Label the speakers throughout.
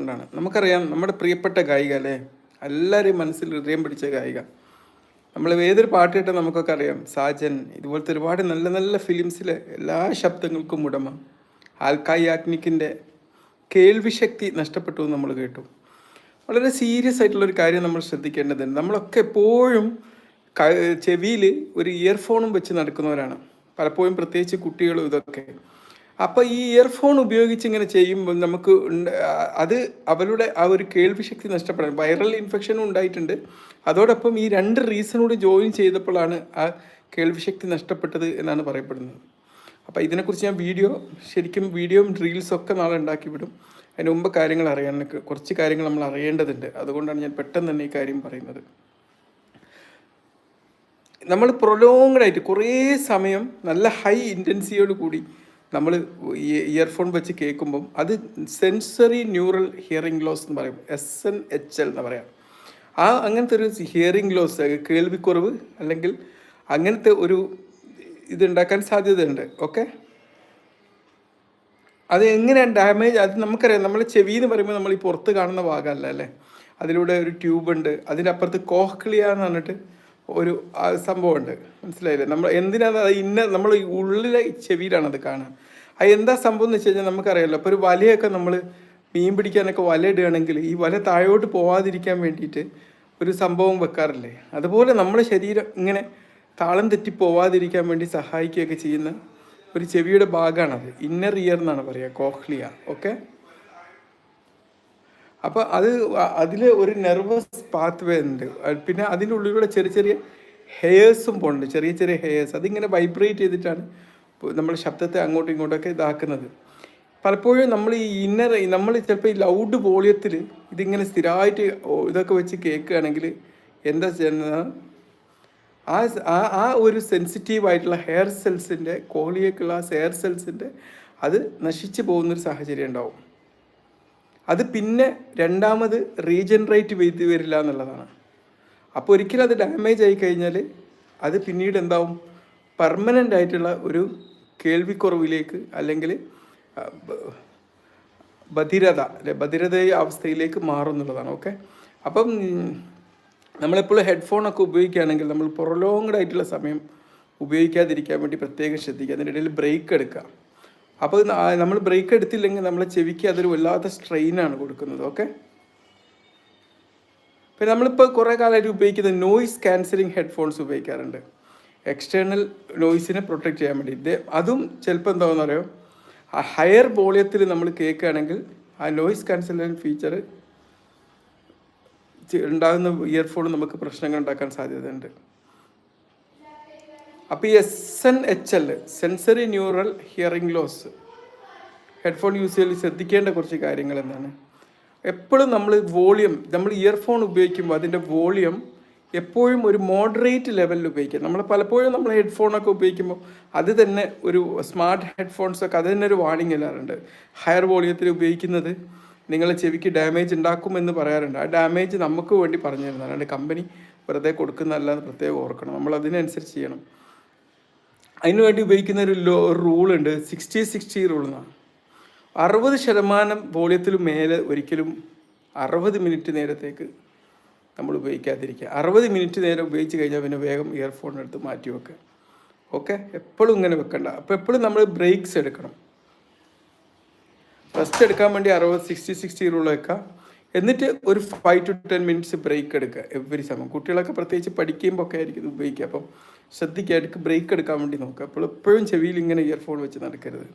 Speaker 1: അതുകൊണ്ടാണ് നമുക്കറിയാം നമ്മുടെ പ്രിയപ്പെട്ട ഗായിക അല്ലേ? എല്ലാവരെയും മനസ്സിൽ ഹൃദയം പിടിച്ച ഗായിക. നമ്മൾ ഏതൊരു പാട്ട് കേട്ടാൽ നമുക്കൊക്കെ അറിയാം. സാജൻ ഇതുപോലത്തെ ഒരുപാട് നല്ല നല്ല ഫിലിംസിലെ എല്ലാ ശബ്ദങ്ങൾക്കും ഉടമ. ആൽക്കായ് യാഗ്നിക്കിന്റെ കേൾവിശക്തി നഷ്ടപ്പെട്ടു എന്ന് നമ്മൾ കേട്ടു. വളരെ സീരിയസ് ആയിട്ടുള്ള ഒരു കാര്യം നമ്മൾ ശ്രദ്ധിക്കേണ്ടതുണ്ട്. നമ്മളൊക്കെ എപ്പോഴും ചെവിയിൽ ഒരു ഇയർഫോണും വെച്ച് നടക്കുന്നവരാണ്. പലപ്പോഴും പ്രത്യേകിച്ച് കുട്ടികളും ഇതൊക്കെ. അപ്പോൾ ഈ ഇയർഫോൺ ഉപയോഗിച്ച് ഇങ്ങനെ ചെയ്യുമ്പോൾ നമുക്ക് അത് അവരുടെ ആ ഒരു കേൾവി ശക്തി നഷ്ടപ്പെടാൻ വൈറൽ ഇൻഫെക്ഷനും ഉണ്ടായിട്ടുണ്ട്. അതോടൊപ്പം ഈ രണ്ട് റീസണൂടെ ജോയിൻ ചെയ്തപ്പോഴാണ് ആ കേൾവി ശക്തി നഷ്ടപ്പെട്ടത് എന്നാണ് പറയപ്പെടുന്നത്. അപ്പോൾ ഇതിനെക്കുറിച്ച് ഞാൻ വീഡിയോ ശരിക്കും വീഡിയോയും റീൽസൊക്കെ നാളെ ഉണ്ടാക്കി വിടും. അതിന് മുമ്പ് കാര്യങ്ങൾ അറിയാൻ കുറച്ച് കാര്യങ്ങൾ നമ്മൾ അറിയേണ്ടതുണ്ട്. അതുകൊണ്ടാണ് ഞാൻ പെട്ടെന്ന് തന്നെ ഈ കാര്യം പറയുന്നത്. നമ്മൾ പ്രൊലോങ്ഡ് ആയിട്ട് കുറേ സമയം നല്ല ഹൈ ഇന്റൻസിയോട് കൂടി നമ്മൾ ഇയർഫോൺ വെച്ച് കേൾക്കുമ്പം അത് സെൻസറി ന്യൂറൽ ഹിയറിംഗ് ലോസ് എന്ന് പറയും. എസ് എൻ എച്ച് എൽ എന്ന് പറയാം. ആ അങ്ങനത്തെ ഒരു ഹിയറിംഗ് ലോസ് കേൾവിക്കുറവ് അല്ലെങ്കിൽ അങ്ങനത്തെ ഒരു ഇതുണ്ടാക്കാൻ സാധ്യതയുണ്ട്. ഓക്കെ അത് എങ്ങനെയാണ് ഡാമേജ് അത് നമുക്കറിയാം. നമ്മൾ ചെവി എന്ന് പറയുമ്പോൾ നമ്മൾ ഈ പുറത്ത് കാണുന്ന ഭാഗമല്ല അല്ലേ? അതിലൂടെ ഒരു ട്യൂബ് ഉണ്ട്. അപ്പുറത്ത് കോഹ്ക്ലിയ എന്ന് പറഞ്ഞിട്ട് ഒരു സംഭവമുണ്ട്. മനസ്സിലായില്ലേ? നമ്മൾ എന്തിനാണ് അത് ഇന്ന നമ്മൾ ഉള്ളിലെ ചെവിയിലാണ് അത് കാണാൻ അത് എന്താ സംഭവം എന്ന് വെച്ച് കഴിഞ്ഞാൽ നമുക്കറിയാമല്ലോ അപ്പോൾ ഒരു വലയൊക്കെ നമ്മൾ മീൻ പിടിക്കാനൊക്കെ വല ഇടുകയാണെങ്കിൽ ഈ വല താഴോട്ട് പോവാതിരിക്കാൻ വേണ്ടിയിട്ട് ഒരു സംഭവം വെക്കാറില്ലേ? അതുപോലെ നമ്മുടെ ശരീരം ഇങ്ങനെ താളം തെറ്റി പോവാതിരിക്കാൻ വേണ്ടി സഹായിക്കുകയൊക്കെ ചെയ്യുന്ന ഒരു ചെവിയുടെ ഭാഗമാണത്. ഇന്നർ ഇയർ എന്നാണ് പറയുക കോഹ്ലിയ ഓക്കെ അപ്പോൾ അത് അതിൽ ഒരു നെർവസ് പാത്ത് വേ ഉണ്ട് പിന്നെ അതിന്റെ ഉള്ളിലൂടെ ചെറിയ ചെറിയ ഹെയേഴ്സും പോകുന്നുണ്ട് ചെറിയ ചെറിയ ഹെയേഴ്സ് അതിങ്ങനെ വൈബ്രേറ്റ് ചെയ്തിട്ടാണ് നമ്മൾ ശബ്ദത്തെ അങ്ങോട്ടും ഇങ്ങോട്ടൊക്കെ ഇതാക്കുന്നത്. പലപ്പോഴും നമ്മൾ ഈ ഇന്നർ നമ്മൾ ചിലപ്പോൾ ഈ ലൗഡ് വോളിയത്തിൽ ഇതിങ്ങനെ സ്ഥിരമായിട്ട് ഇതൊക്കെ വെച്ച് കേൾക്കുകയാണെങ്കിൽ എന്താ ചെയ്യുന്നത് ആ ആ ഒരു സെൻസിറ്റീവ് ആയിട്ടുള്ള ഹെയർ സെൽസിന്റെ കോളിയേക്കുള്ള ആ ഹെയർ സെൽസിന്റെ അത് നശിച്ചു പോകുന്നൊരു സാഹചര്യം ഉണ്ടാവും. അത് പിന്നെ രണ്ടാമത് റീജനറേറ്റ് ചെയ്ത് വരില്ല എന്നുള്ളതാണ്. അപ്പോൾ ഒരിക്കലും അത് ഡാമേജ് ആയി കഴിഞ്ഞാൽ അത് പിന്നീട് എന്താവും? പെർമനന്റ് ആയിട്ടുള്ള ഒരു കേൾവിക്കുറവിലേക്ക് അല്ലെങ്കിൽ ബധിരത ബധിരത അവസ്ഥയിലേക്ക് മാറും എന്നുള്ളതാണ്. ഓക്കെ? അപ്പം നമ്മളെപ്പോഴും ഹെഡ്ഫോണൊക്കെ ഉപയോഗിക്കുകയാണെങ്കിൽ നമ്മൾ പ്രൊലോങ്ഡ് ആയിട്ടുള്ള സമയം ഉപയോഗിക്കാതിരിക്കാൻ വേണ്ടി പ്രത്യേകം ശ്രദ്ധിക്കുക. അതിനിടയിൽ ബ്രേക്ക് എടുക്കുക. അപ്പോൾ നമ്മൾ ബ്രേക്ക് എടുത്തില്ലെങ്കിൽ നമ്മളെ ചെവിക്ക് അതൊരു വല്ലാത്ത സ്ട്രെയിനാണ് കൊടുക്കുന്നത് ഓക്കെ പിന്നെ നമ്മളിപ്പോൾ കുറേ കാലമായിട്ട് ഉപയോഗിക്കുന്ന നോയിസ് ക്യാൻസലിങ് ഹെഡ്ഫോൺസ് ഉപയോഗിക്കാറുണ്ട്. എക്സ്റ്റേണൽ നോയിസിനെ പ്രൊട്ടക്റ്റ് ചെയ്യാൻ വേണ്ടി. അതും ചിലപ്പോൾ എന്താണെന്ന് പറയുമോ ആ ഹയർ വോളിയത്തിൽ നമ്മൾ കേൾക്കുകയാണെങ്കിൽ ആ നോയിസ് ക്യാൻസലിങ് ഫീച്ചർ ഉണ്ടാകുന്ന ഇയർഫോൺ നമുക്ക് പ്രശ്നങ്ങൾ ഉണ്ടാക്കാൻ സാധ്യതയുണ്ട്. അപ്പോൾ ഈ S N H L sensory neural hearing loss headphone use ചെയ്യൽ ശ്രദ്ധിക്കേണ്ട കുറച്ച് കാര്യങ്ങൾ എന്താണ്? എപ്പോഴും നമ്മൾ വോളിയം നമ്മൾ ഇയർഫോൺ ഉപയോഗിക്കുമ്പോൾ അതിന്റെ വോളിയം എപ്പോഴും ഒരു മോഡറേറ്റ് ലെവലിൽ ഉപയോഗിക്കുക നമ്മൾ പലപ്പോഴും നമ്മൾ ഹെഡ്ഫോണൊക്കെ ഉപയോഗിക്കുമ്പോൾ അത് തന്നെ ഒരു സ്മാർട്ട് ഹെഡ്ഫോൺസ് ഒക്കെ അത് തന്നെ ഒരു വാണിംഗ് എല്ലാറുണ്ട് ഹയർ വോളിയത്തിൽ ഉപയോഗിക്കുന്നത് നിങ്ങളെ ചെവിക്ക് ഡാമേജ് ഉണ്ടാക്കുമെന്ന് പറയാറുണ്ട്. ആ ഡാമേജ് നമുക്ക് വേണ്ടി പറഞ്ഞു തരുന്നതാണ് കമ്പനി വെറുതെ കൊടുക്കുന്നതല്ല പ്രത്യേകം ഓർക്കണം. നമ്മൾ അതിനനുസരിച്ച് ചെയ്യണം. അതിനു വേണ്ടി ഉപയോഗിക്കുന്ന ഒരു ലോ റൂളുണ്ട് സിക്സ്റ്റി സിക്സ്റ്റി റൂൾ എന്നാണ്. അറുപത് ശതമാനം വോളിയത്തിൽ മേലെ ഒരിക്കലും അറുപത് മിനിറ്റ് നേരത്തേക്ക് നമ്മൾ ഉപയോഗിക്കാതിരിക്കുക. അറുപത് മിനിറ്റ് നേരം ഉപയോഗിച്ച് കഴിഞ്ഞാൽ പിന്നെ വേഗം ഇയർഫോൺ എടുത്ത് മാറ്റി വെക്കുക. ഓക്കെ എപ്പോഴും ഇങ്ങനെ വെക്കണ്ട. അപ്പോൾ എപ്പോഴും നമ്മൾ ബ്രേക്സ് എടുക്കണം. റെസ്റ്റ് എടുക്കാൻ വേണ്ടി അറുപത് സിക്സ്റ്റി സിക്സ്റ്റി റൂൾ വെക്കുക എന്നിട്ട് ഒരു five to ten minutes break എടുക്കുക എവറി സമയം. കുട്ടികളൊക്കെ പ്രത്യേകിച്ച് പഠിക്കുമ്പോൾ ഒക്കെ ആയിരിക്കും ഇത് ഉപയോഗിക്കുക. അപ്പം ശ്രദ്ധിക്കുക ഇടയ്ക്ക് ബ്രേക്ക് എടുക്കാൻ വേണ്ടി നോക്കുക. അപ്പോൾ എപ്പോഴും ചെവിയിൽ ഇങ്ങനെ ഇയർഫോൺ വെച്ച് നടക്കരുത്.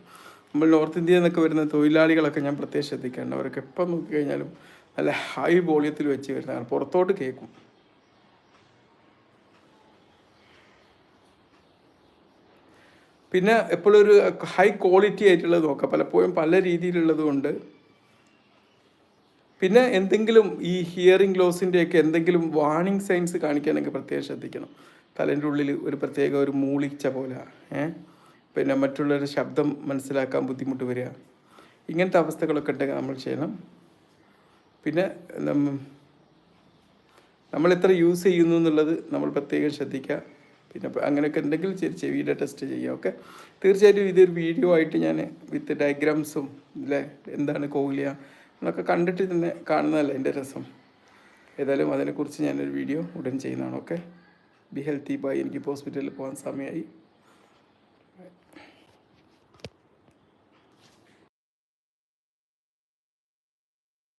Speaker 1: നമ്മൾ നോർത്ത് ഇന്ത്യയിൽ നിന്നൊക്കെ വരുന്ന തൊഴിലാളികളൊക്കെ ഞാൻ പ്രത്യേകം ശ്രദ്ധിക്കാറുണ്ട്. അവരൊക്കെ എപ്പം നോക്കിക്കഴിഞ്ഞാലും നല്ല ഹൈ വോളിയത്തിൽ വെച്ച് വരുന്നതാണ്. പുറത്തോട്ട് കേൾക്കും. പിന്നെ എപ്പോഴും ഒരു ഹൈ ക്വാളിറ്റി ആയിട്ടുള്ളത് നോക്കുക. പലപ്പോഴും പല രീതിയിലുള്ളതും ഉണ്ട് പിന്നെ എന്തെങ്കിലും ഈ ഹിയറിംഗ് ലോസിന്റെയൊക്കെ എന്തെങ്കിലും വാർണിംഗ് സൈൻസ് കാണിക്കാനൊക്കെ പ്രത്യേകം ശ്രദ്ധിക്കണം. തലേന്റെ ഉള്ളിൽ ഒരു പ്രത്യേക ഒരു മൂളിച്ച പോലെ ഏ? പിന്നെ മറ്റുള്ളവരുടെ ശബ്ദം മനസ്സിലാക്കാൻ ബുദ്ധിമുട്ട് വരിക. ഇങ്ങനത്തെ അവസ്ഥകളൊക്കെ ഉണ്ടെങ്കിൽ നമ്മൾ ചെയ്യണം. പിന്നെ നമ്മൾ എത്ര യൂസ് ചെയ്യുന്നു എന്നുള്ളത് നമ്മൾ പ്രത്യേകം ശ്രദ്ധിക്കുക. പിന്നെ അങ്ങനെയൊക്കെ ഉണ്ടെങ്കിൽ ചെറിയ ചെവിയുടെ ടെസ്റ്റ് ചെയ്യുക ഓക്കെ തീർച്ചയായിട്ടും ഇതൊരു വീഡിയോ ആയിട്ട് ഞാൻ വിത്ത് ഡയഗ്രാംസും അല്ലേ എന്താണ് കോഹ്ലിയ നമ്മളൊക്കെ കണ്ടിട്ട് തന്നെ കാണുന്നതല്ല എന്റെ രസം. ഏതായാലും അതിനെക്കുറിച്ച് ഞാനൊരു വീഡിയോ ഉടൻ ചെയ്യുന്നതാണ് ഓക്കെ ബി ഹെൽത്തി ബൈ എനിക്ക് ഹോസ്പിറ്റലിൽ പോകാൻ സമയമായി